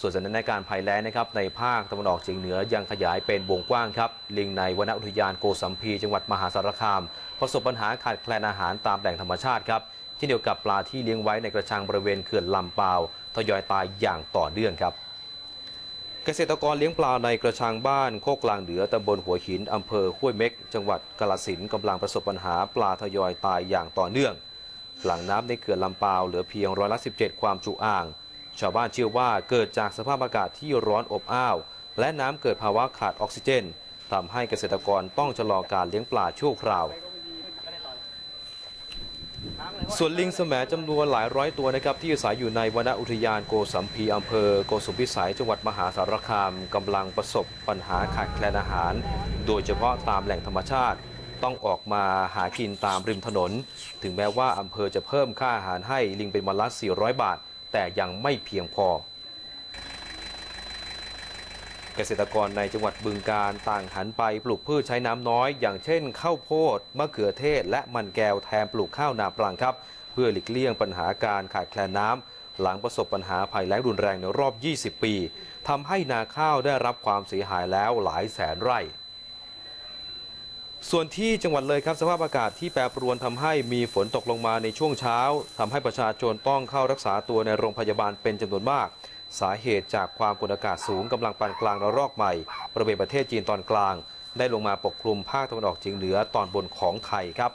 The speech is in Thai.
ส่วนสถานการณ์ภัยแล้งนะครับในภาคตะวันออกเฉียงเหนือยังขยายเป็นวงกว้างครับ ลิงในวนอุทยานโกสัมพี จังหวัดมหาสารคาม ประสบปัญหาขาดแคลนอาหารตามแหล่งธรรมชาติครับเช่นเดียวกับปลาที่เลี้ยงไว้ในกระชังบริเวณเขื่อนลำปาวทยอยตายอย่างต่อเนื่องครับ เกษตรกรเลี้ยงปลาในกระชังบ้านโคกกลางเหนือตำบลหัวหินอำเภอห้วยเม็ก จังหวัดกาฬสินกำลังประสบปัญหาปลาทยอยตายอย่างต่อเนื่อง หลังน้ำในเขื่อนลำปาวเหลือเพียงร้อยละ 17 ความจุอ่าง ชาวบ้านเชื่อว่าเกิดจากสภาพอากาศที่ร้อนอบอ้าว และน้ำเกิดภาวะขาดออกซิเจนทำให้เกษตรกรต้องชะลอการเลี้ยงปลาชั่วคราว ส่วนลิงแสมจำนวนหลายร้อยตัวนะครับที่อาศัยอยู่ในวนอุทยานโกสัมพีอำเภอโกสุมพิสัยจังหวัดมหาสารคามกำลังประสบปัญหาขาดแคลนอาหาร โดยเฉพาะตามแหล่งธรรมชาติต้องออกมาหากินตามริมถนน ถึงแม้ว่าอำเภอจะเพิ่มค่าอาหารให้ลิงเป็นวันละ 400 บาท แต่ยังไม่เพียงพอ เกษตรกรในจังหวัดบึงการต่างหันไปปลูกพืชใช้น้ำน้อย อย่างเช่น ข้าวโพดมะเขือเทศ และมันแก้วแทนปลูกข้าวนาปลังครับ เพื่อหลีกเลี่ยงปัญหาการขาดแคลนน้ำหลังประสบปัญหาภัยแล้งรุนแรงในรอบ 20 ปีทำให้นาข้าวได้รับความเสียหายแล้วหลายแสนไร่ ส่วนที่จังหวัดเลยครับสภาพอากาศที่แปรปรวนทำให้มีฝนตกลงมาในช่วงเช้าทำให้ประชาชนต้องเข้ารักษาตัวในโรงพยาบาลเป็นจำนวนมาก สาเหตุจากความกดอากาศสูงกำลังปานกลางระลอกใหม่บริเวณประเทศจีนตอนกลาง ได้ลงมาปกคลุมภาคตะวันออกเฉียงเหนือตอนบนของไทยครับ